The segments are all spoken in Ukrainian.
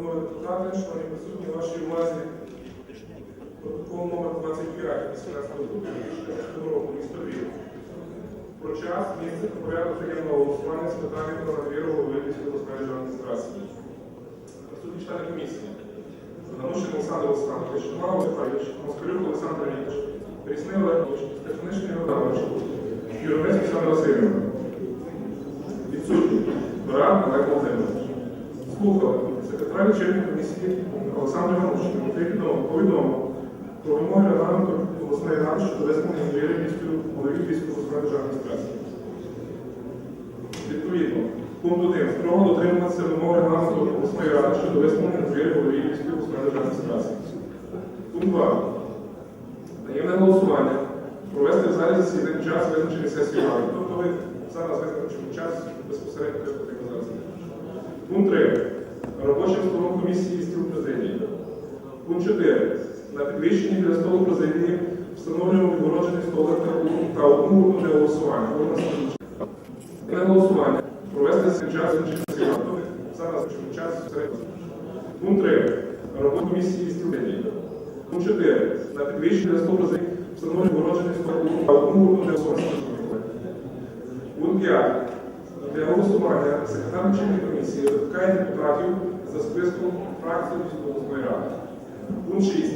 Депутати, шановні присутні, вашій увазі протокол номер 25 18 грудня 2014 року місто Львів. Про час, місце та порядок таємного голосування з питання голови Львівської обласної державної адміністрації. Присутні члени комісії. Занамушин Олександр Олександрович, Мало Михайлович, Москалюк Олександр Вікторович, Пересний Олегович, Стефанишний Іванович, Юровець Олександр Васильович. Відсутні. Баран Олег Володимирович. Слухали. Секретар вечірньої комісії Олександр Іванович відомо повідомив про вимоги регламенту обласної ради щодо висновлення довіри міської голові Львівської обласної державної адміністрації. Відповідно, пункт 1. Строго дотримуватися вимог регламенту обласної ради щодо висновлення довіри голові Львівської обласної державної адміністрації. Пункт 2. Таємне голосування. Провести в залі засідання час визначений сесії ради. Тобто ви зараз визначимо час безпосередньо потрібно зараз. Пункт 3. Робочим столом комісії стіл президії. Пункт 4. На підвищенні біля столу президії встановлюємо відгороджений столик та одну для голосування. Таємне голосування. Провести цей час. Тобто ви зараз час безпосередньо. Пункт 3. Робота комісії стіл президії. Пункт 4. На підвищення для столу президії встановлюємо відгороджений столик та одну для голосування. Пункт 5. Для голосування секретар чинної комісії викликає депутатів за списком фракції міської ради. Пункт 6.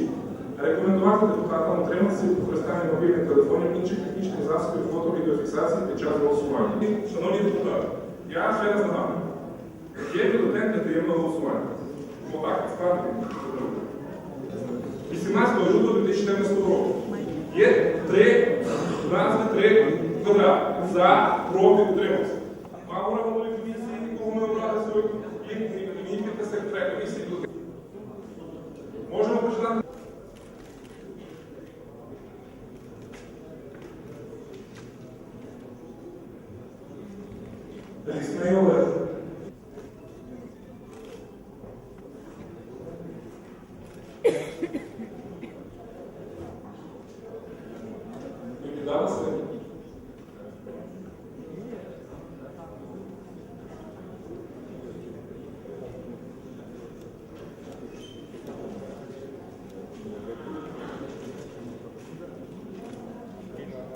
Рекомендувати депутатам утриматися від використання мобільних телефонів інших технічних засобів фото-відеофіксації під час голосування. Шановні депутати, я ще раз нагадую, є бюлетень для таємного голосування. Отак, ставте. 18 лютого 2014 року. Є три, назви три квадрати. За, проти, утримався. Мавра голови комісії, нікого не образили, він тільки секретар комісії тут. Можемо почитати. Лісний Олег.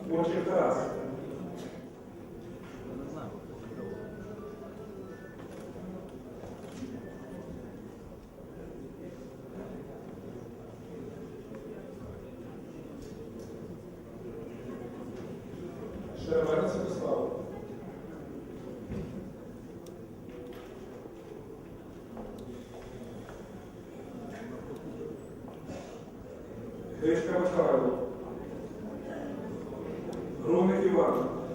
Łącznie teraz. Przerwania co zostało. Wyjść prawo いわで